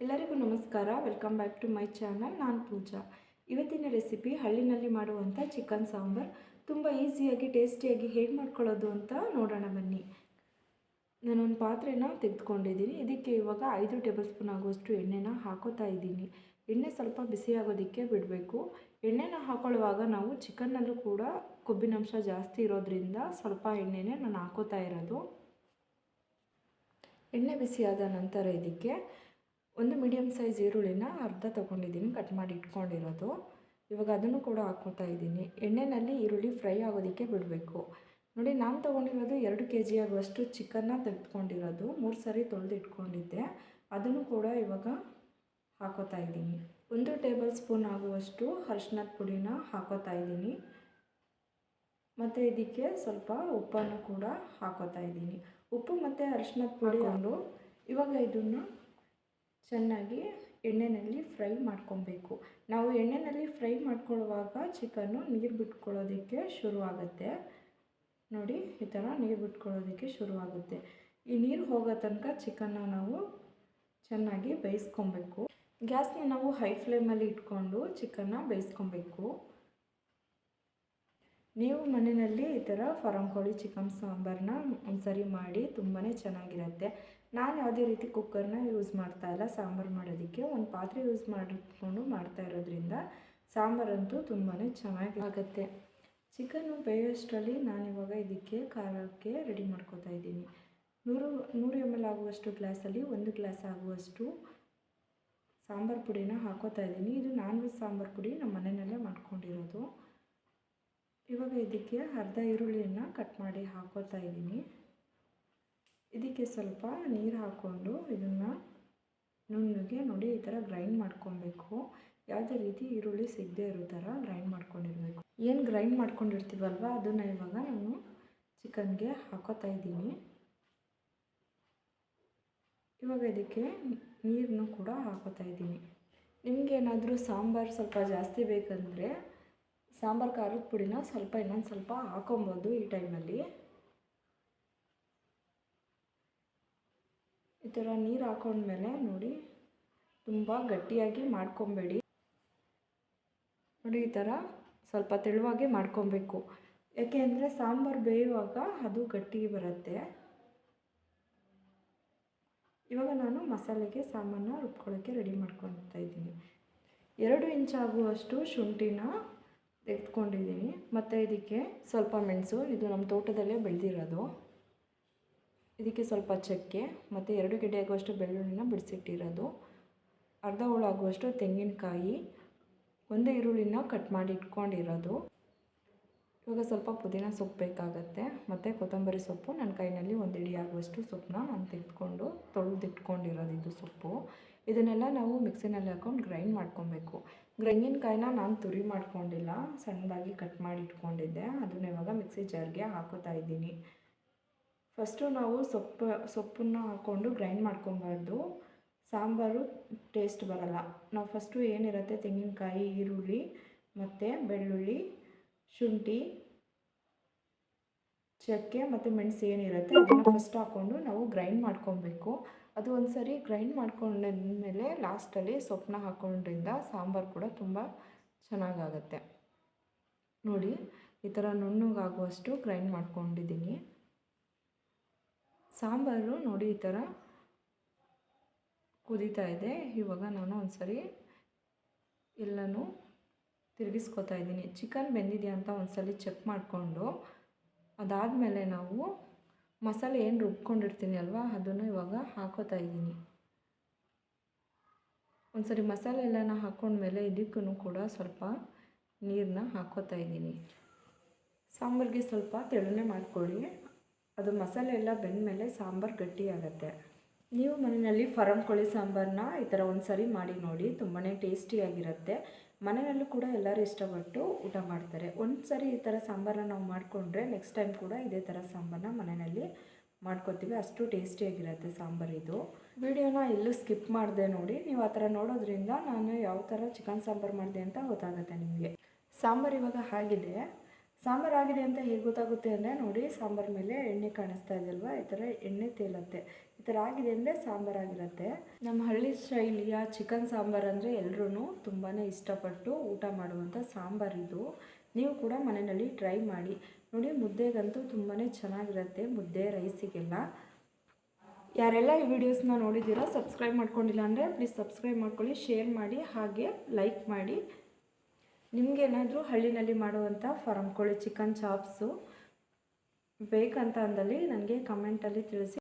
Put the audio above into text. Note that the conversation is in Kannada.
ಎಲ್ಲರಿಗೂ ನಮಸ್ಕಾರ. Welcome back to my channel ನಾನು ಪೂಜಾ. ಇವತ್ತಿನ ರೆಸಿಪಿ ಹಳ್ಳಿನಲ್ಲಿ ಮಾಡುವಂಥ ಚಿಕನ್ ಸಾಂಬಾರ್. ತುಂಬ ಈಸಿಯಾಗಿ ಟೇಸ್ಟಿಯಾಗಿ ಹೇಗೆ ಮಾಡ್ಕೊಳ್ಳೋದು ಅಂತ ನೋಡೋಣ ಬನ್ನಿ. ನಾನೊಂದು ಪಾತ್ರೆನ ತೆಗೆದುಕೊಂಡಿದ್ದೀನಿ. ಇದಕ್ಕೆ ಇವಾಗ ಐದು ಟೇಬಲ್ ಸ್ಪೂನ್ ಆಗುವಷ್ಟು ಎಣ್ಣೆನ ಹಾಕೋತಾ ಇದ್ದೀನಿ. ಎಣ್ಣೆ ಸ್ವಲ್ಪ ಬಿಸಿ ಆಗೋದಕ್ಕೆ ಬಿಡಬೇಕು. ಎಣ್ಣೆನ ಹಾಕೊಳ್ಳುವಾಗ ನಾವು ಚಿಕನ್ನಲ್ಲೂ ಕೂಡ ಕೊಬ್ಬಿನಂಶ ಜಾಸ್ತಿ ಇರೋದ್ರಿಂದ ಸ್ವಲ್ಪ ಎಣ್ಣೆನೇ ನಾನು ಹಾಕೋತಾ ಇರೋದು. ಎಣ್ಣೆ ಬಿಸಿಯಾದ ನಂತರ ಇದಕ್ಕೆ ಒಂದು ಮೀಡಿಯಮ್ ಸೈಜ್ ಈರುಳ್ಳಿನ ಅರ್ಧ ತೊಗೊಂಡಿದ್ದೀನಿ ಕಟ್ ಮಾಡಿ ಇಟ್ಕೊಂಡಿರೋದು. ಇವಾಗ ಅದನ್ನು ಕೂಡ ಹಾಕ್ಕೊತಾ ಇದ್ದೀನಿ. ಎಣ್ಣೆಯಲ್ಲಿ ಈರುಳ್ಳಿ ಫ್ರೈ ಆಗೋದಕ್ಕೆ ಬಿಡಬೇಕು. ನೋಡಿ ನಾನು ತೊಗೊಂಡಿರೋದು ಎರಡು ಕೆ ಜಿ ಆಗುವಷ್ಟು ಚಿಕನ್ನ ತೆಗೆದುಕೊಂಡಿರೋದು. ಮೂರು ಸರಿ ತೊಳೆದು ಇಟ್ಕೊಂಡಿದ್ದೆ. ಅದನ್ನು ಕೂಡ ಇವಾಗ ಹಾಕೋತಾ ಇದ್ದೀನಿ. ಒಂದು ಟೇಬಲ್ ಸ್ಪೂನ್ ಆಗುವಷ್ಟು ಅರ್ಶಿನದ ಪುಡಿನ ಹಾಕೋತಾ ಇದ್ದೀನಿ. ಮತ್ತು ಇದಕ್ಕೆ ಸ್ವಲ್ಪ ಉಪ್ಪನ್ನು ಕೂಡ ಹಾಕೋತಾ ಇದ್ದೀನಿ. ಉಪ್ಪು ಮತ್ತು ಅರಿಶಿನದ ಪುಡಿ ಇವಾಗ ಇದನ್ನು ಚೆನ್ನಾಗಿ ಎಣ್ಣೆಯಲ್ಲಿ ಫ್ರೈ ಮಾಡ್ಕೊಬೇಕು. ನಾವು ಎಣ್ಣೆಯಲ್ಲಿ ಫ್ರೈ ಮಾಡ್ಕೊಳ್ಳುವಾಗ ಚಿಕನ್ನು ನೀರು ಬಿಟ್ಕೊಳ್ಳೋದಕ್ಕೆ ಶುರುವಾಗುತ್ತೆ. ನೋಡಿ, ಈ ಥರ ನೀರು ಬಿಟ್ಕೊಳ್ಳೋದಕ್ಕೆ ಶುರುವಾಗುತ್ತೆ. ಈ ನೀರು ಹೋಗೋ ತನಕ ಚಿಕನ್ನ ನಾವು ಚೆನ್ನಾಗಿ ಬೇಯಿಸ್ಕೊಬೇಕು. ಗ್ಯಾಸ್ನ ನಾವು ಹೈ ಫ್ಲೇಮಲ್ಲಿ ಇಟ್ಕೊಂಡು ಚಿಕನ್ನ ಬೇಯಿಸ್ಕೊಬೇಕು. ನೀವು ಮನೆಯಲ್ಲಿ ಈ ಥರ ಫಾರಂ ಕೋಳಿ ಚಿಕನ್ ಸಾಂಬಾರನ್ನ ಒಂದ್ಸರಿ ಮಾಡಿ ತುಂಬಾ ಚೆನ್ನಾಗಿರುತ್ತೆ. ನಾನು ಯಾವುದೇ ರೀತಿ ಕುಕ್ಕರ್ನ ಯೂಸ್ ಮಾಡ್ತಾ ಇಲ್ಲ, ಸಾಂಬಾರು ಮಾಡೋದಕ್ಕೆ. ಒಂದು ಪಾತ್ರೆ ಯೂಸ್ ಮಾಡಿಕೊಂಡು ಮಾಡ್ತಾ ಇರೋದ್ರಿಂದ ಸಾಂಬಾರಂತೂ ತುಂಬಾ ಚೆನ್ನಾಗಿ ಆಗುತ್ತೆ ಚಿಕನ್ನು ಬೇಯೋಷ್ಟರಲ್ಲಿ ನಾನಿವಾಗ ಇದಕ್ಕೆ ಖಾರಕ್ಕೆ ರೆಡಿ ಮಾಡ್ಕೋತಾ ಇದ್ದೀನಿ. ನೂರು ನೂರು ಎಂ ಎಲ್ ಆಗುವಷ್ಟು ಗ್ಲಾಸಲ್ಲಿ ಒಂದು ಗ್ಲಾಸ್ ಆಗುವಷ್ಟು ಸಾಂಬಾರು ಪುಡಿನ ಹಾಕೋತಾ ಇದ್ದೀನಿ. ಇದು ನಾನ್ ವೆಜ್ ಸಾಂಬಾರು ಪುಡಿ ನಮ್ಮ ಮನೆಯಲ್ಲೇ ಮಾಡ್ಕೊಂಡಿರೋದು. ಇವಾಗ ಇದಕ್ಕೆ ಅರ್ಧ ಈರುಳ್ಳಿಯನ್ನು ಕಟ್ ಮಾಡಿ ಹಾಕೋತಾ ಇದ್ದೀನಿ. ಇದಕ್ಕೆ ಸ್ವಲ್ಪ ನೀರು ಹಾಕ್ಕೊಂಡು ಇದನ್ನು ನುಣ್ಣಗೆ ನೋಡಿ ಈ ಥರ ಗ್ರೈಂಡ್ ಮಾಡ್ಕೊಬೇಕು. ಯಾವುದೇ ರೀತಿ ಈರುಳ್ಳಿ ಸಿಗದೆ ಇರೋ ಥರ ಗ್ರೈಂಡ್ ಮಾಡ್ಕೊಂಡಿರಬೇಕು. ಏನು ಗ್ರೈಂಡ್ ಮಾಡ್ಕೊಂಡಿರ್ತೀವಲ್ವ? ಅದನ್ನು ಇವಾಗ ನಾನು ಚಿಕನ್ಗೆ ಹಾಕೋತಾ ಇದ್ದೀನಿ. ಇವಾಗ ಇದಕ್ಕೆ ನೀರನ್ನು ಕೂಡ ಹಾಕೋತಾ ಇದ್ದೀನಿ. ನಿಮಗೇನಾದರೂ ಸಾಂಬಾರು ಸ್ವಲ್ಪ ಜಾಸ್ತಿ ಬೇಕಂದರೆ ಸಾಂಬಾರು ಖಾರದ ಪುಡಿನ ಸ್ವಲ್ಪ ಇನ್ನೊಂದು ಸ್ವಲ್ಪ ಹಾಕೊಬೋದು ಈ ಟೈಮಲ್ಲಿ ಥರ ನೀರು ಹಾಕೊಂಡ್ಮೇಲೆ ನೋಡಿ, ತುಂಬ ಗಟ್ಟಿಯಾಗಿ ಮಾಡ್ಕೊಬೇಡಿ. ನೋಡಿ, ಈ ಥರ ಸ್ವಲ್ಪ ತೆಳುವಾಗಿ ಮಾಡ್ಕೊಬೇಕು. ಯಾಕೆ ಅಂದರೆ ಸಾಂಬಾರು ಬೇಯುವಾಗ ಅದು ಗಟ್ಟಿಗೆ ಬರುತ್ತೆ. ಇವಾಗ ನಾನು ಮಸಾಲೆಗೆ ಸಾಮಾನ ರುಬ್ಕೊಳ್ಳೋಕ್ಕೆ ರೆಡಿ ಮಾಡ್ಕೊಳ್ತಾ ಇದ್ದೀನಿ. ಎರಡು ಇಂಚ್ ಆಗುವಷ್ಟು ಶುಂಠಿನ ತೆಗೆದುಕೊಂಡಿದ್ದೀನಿ. ಮತ್ತು ಇದಕ್ಕೆ ಸ್ವಲ್ಪ ಮೆಣಸು, ಇದು ನಮ್ಮ ತೋಟದಲ್ಲೇ ಬೆಳೆದಿರೋದು. ಇದಕ್ಕೆ ಸ್ವಲ್ಪ ಚಕ್ಕೆ, ಮತ್ತು ಎರಡು ಗಿಡ ಆಗುವಷ್ಟು ಬೆಳ್ಳುಳ್ಳಿನ ಬಿಡಿಸಿಟ್ಟಿರೋದು. ಅರ್ಧ ಹೋಳಾಗುವಷ್ಟು ತೆಂಗಿನಕಾಯಿ, ಒಂದು ಈರುಳ್ಳಿನ ಕಟ್ ಮಾಡಿ ಇಟ್ಕೊಂಡಿರೋದು. ಇವಾಗ ಸ್ವಲ್ಪ ಪುದೀನ ಸೊಪ್ಪು ಬೇಕಾಗತ್ತೆ, ಮತ್ತು ಕೊತ್ತಂಬರಿ ಸೊಪ್ಪು. ನನ್ನ ಕೈನಲ್ಲಿ ಒಂದು ಇಡಿ ಆಗುವಷ್ಟು ಸೊಪ್ಪನ್ನ ನಾನು ತೆಗೆದುಕೊಂಡು ತೊಳೆದಿಟ್ಕೊಂಡಿರೋದು ಇದು ಸೊಪ್ಪು. ಇದನ್ನೆಲ್ಲ ನಾವು ಮಿಕ್ಸಿನಲ್ಲಿ ಹಾಕೊಂಡು ಗ್ರೈಂಡ್ ಮಾಡ್ಕೊಬೇಕು. ತೆಂಗಿನಕಾಯಿನ ನಾನು ತುರಿ ಮಾಡ್ಕೊಂಡಿಲ್ಲ, ಸಣ್ಣದಾಗಿ ಕಟ್ ಮಾಡಿ ಇಟ್ಕೊಂಡಿದ್ದೆ. ಅದನ್ನ ಇವಾಗ ಮಿಕ್ಸಿ ಜಾರ್ಗೆ ಹಾಕೋತಾ ಇದ್ದೀನಿ. ಫಸ್ಟು ನಾವು ಸೊಪ್ಪು, ಸೊಪ್ಪನ್ನು ಹಾಕ್ಕೊಂಡು ಗ್ರೈಂಡ್ ಮಾಡ್ಕೊಬಾರ್ದು. ಸಾಂಬಾರು ಟೇಸ್ಟ್ ಬರಲ್ಲ. ನಾವು ಫಸ್ಟು ಏನಿರುತ್ತೆ ತೆಂಗಿನಕಾಯಿ, ಈರುಳ್ಳಿ, ಮತ್ತು ಬೆಳ್ಳುಳ್ಳಿ, ಶುಂಠಿ, ಚಕ್ಕೆ ಮತ್ತು ಮೆಣಸು ಏನಿರುತ್ತೆ ಅದನ್ನು ಫಸ್ಟ್ ಹಾಕ್ಕೊಂಡು ನಾವು ಗ್ರೈಂಡ್ ಮಾಡ್ಕೊಬೇಕು. ಅದು ಒಂದು ಸರಿ ಗ್ರೈಂಡ್ ಮಾಡ್ಕೊಂಡಿದ್ಮೇಲೆ ಲಾಸ್ಟಲ್ಲಿ ಸೊಪ್ಪನ್ನ ಹಾಕ್ಕೊಂಡ್ರಿಂದ ಸಾಂಬಾರು ಕೂಡ ತುಂಬ ಚೆನ್ನಾಗಾಗತ್ತೆ. ನೋಡಿ, ಈ ಥರ ನುಣ್ಣಗಾಗುವಷ್ಟು ಗ್ರೈಂಡ್ ಮಾಡ್ಕೊಂಡಿದ್ದೀನಿ. ಸಾಂಬಾರು ನೋಡಿ ಈ ಥರ ಕುದೀತಾ ಇದೆ. ಇವಾಗ ನಾನು ಒಂದು ಸರಿ ಎಲ್ಲನೂ ತಿರುಗಿಸ್ಕೊತಾ ಇದ್ದೀನಿ. ಚಿಕನ್ ಬೆಂದಿದೆಯಾ ಅಂತ ಒಂದ್ಸಲ ಚೆಕ್ ಮಾಡಿಕೊಂಡು ಅದಾದಮೇಲೆ ನಾವು ಮಸಾಲೆ ಏನು ರುಬ್ಕೊಂಡಿರ್ತೀನಿ ಅಲ್ವಾ? ಅದನ್ನು ಇವಾಗ ಹಾಕೋತಾ ಇದ್ದೀನಿ. ಒಂದ್ಸರಿ ಮಸಾಲೆ ಎಲ್ಲನ ಹಾಕ್ಕೊಂಡ್ಮೇಲೆ ಇದಕ್ಕೂ ಕೂಡ ಸ್ವಲ್ಪ ನೀರನ್ನ ಹಾಕೋತಾ ಇದ್ದೀನಿ. ಸಾಂಬಾರಿಗೆ ಸ್ವಲ್ಪ ತೆಳುನೇ ಮಾಡ್ಕೊಳ್ಳಿ. ಅದು ಮಸಾಲೆ ಎಲ್ಲ ಬೆಂದಮೇಲೆ ಸಾಂಬಾರು ಗಟ್ಟಿಯಾಗತ್ತೆ. ನೀವು ಮನೆಯಲ್ಲಿ ಫರಂ ಕೋಳಿ ಸಾಂಬಾರನ್ನ ಈ ಥರ ಒಂದು ಸರಿ ಮಾಡಿ ನೋಡಿ ತುಂಬಾ ಟೇಸ್ಟಿಯಾಗಿರುತ್ತೆ. ಮನೆಯಲ್ಲೂ ಕೂಡ ಎಲ್ಲರೂ ಇಷ್ಟಪಟ್ಟು ಊಟ ಮಾಡ್ತಾರೆ. ಒಂದು ಸರಿ ಈ ಥರ ಸಾಂಬಾರನ್ನ ನಾವು ಮಾಡಿಕೊಂಡ್ರೆ ನೆಕ್ಸ್ಟ್ ಟೈಮ್ ಕೂಡ ಇದೇ ಥರ ಸಾಂಬಾರನ್ನ ಮನೆಯಲ್ಲಿ ಮಾಡ್ಕೋತೀವಿ. ಅಷ್ಟು ಟೇಸ್ಟಿಯಾಗಿರುತ್ತೆ ಸಾಂಬಾರು ಇದು. ವಿಡಿಯೋನ ಎಲ್ಲೂ ಸ್ಕಿಪ್ ಮಾಡಿದೆ ನೋಡಿ. ನೀವು ಆ ಥರ ನೋಡೋದ್ರಿಂದ ನಾನು ಯಾವ ಥರ ಚಿಕನ್ ಸಾಂಬಾರು ಮಾಡಿದೆ ಅಂತ ಗೊತ್ತಾಗುತ್ತೆ ನಿಮಗೆ. ಸಾಂಬಾರು ಇವಾಗ ಆಗಿದೆ ಸಾಂಬಾರು ಆಗಿದೆ ಅಂತ ಹೇಗೆ ಗೊತ್ತಾಗುತ್ತೆ ಅಂದರೆ ನೋಡಿ, ಸಾಂಬಾರು ಮೇಲೆ ಎಣ್ಣೆ ಕಾಣಿಸ್ತಾ ಇದೆಯಲ್ವಾ ಈ ಥರ ಎಣ್ಣೆ ತೇಲತ್ತೆ. ಈ ಥರ ಆಗಿದೆ ಅಂದರೆ ಸಾಂಬಾರಾಗಿರುತ್ತೆ ನಮ್ಮ ಹಳ್ಳಿ ಶೈಲಿಯ ಚಿಕನ್ ಸಾಂಬಾರು ಅಂದರೆ ಎಲ್ಲರೂ ತುಂಬಾ ಇಷ್ಟಪಟ್ಟು ಊಟ ಮಾಡುವಂಥ ಇದು. ನೀವು ಕೂಡ ಮನೆಯಲ್ಲಿ ಟ್ರೈ ಮಾಡಿ. ನೋಡಿ, ಮುದ್ದೆಗಂತೂ ತುಂಬಾ ಚೆನ್ನಾಗಿರುತ್ತೆ ಮುದ್ದೆ, ರೈಸಿಗೆಲ್ಲ. ಯಾರೆಲ್ಲ ಈ ವಿಡಿಯೋಸ್ನ ನೋಡಿದ್ದೀರಾ, ಸಬ್ಸ್ಕ್ರೈಬ್ ಮಾಡ್ಕೊಂಡಿಲ್ಲ ಅಂದರೆ ಪ್ಲೀಸ್ ಸಬ್ಸ್ಕ್ರೈಬ್ ಮಾಡ್ಕೊಳ್ಳಿ ಶೇರ್ ಮಾಡಿ, ಹಾಗೆ ಲೈಕ್ ಮಾಡಿ. ನಿಮಗೇನಾದರೂ ಹಳ್ಳಿನಲ್ಲಿ ಮಾಡುವಂಥ ಫಾರಮ್ ಕೋಳಿ ಚಿಕನ್ ಚಾಪ್ಸು ಬೇಕಂತ ಅಂದಲ್ಲಿ ನನಗೆ ಕಮೆಂಟಲ್ಲಿ ತಿಳಿಸಿ.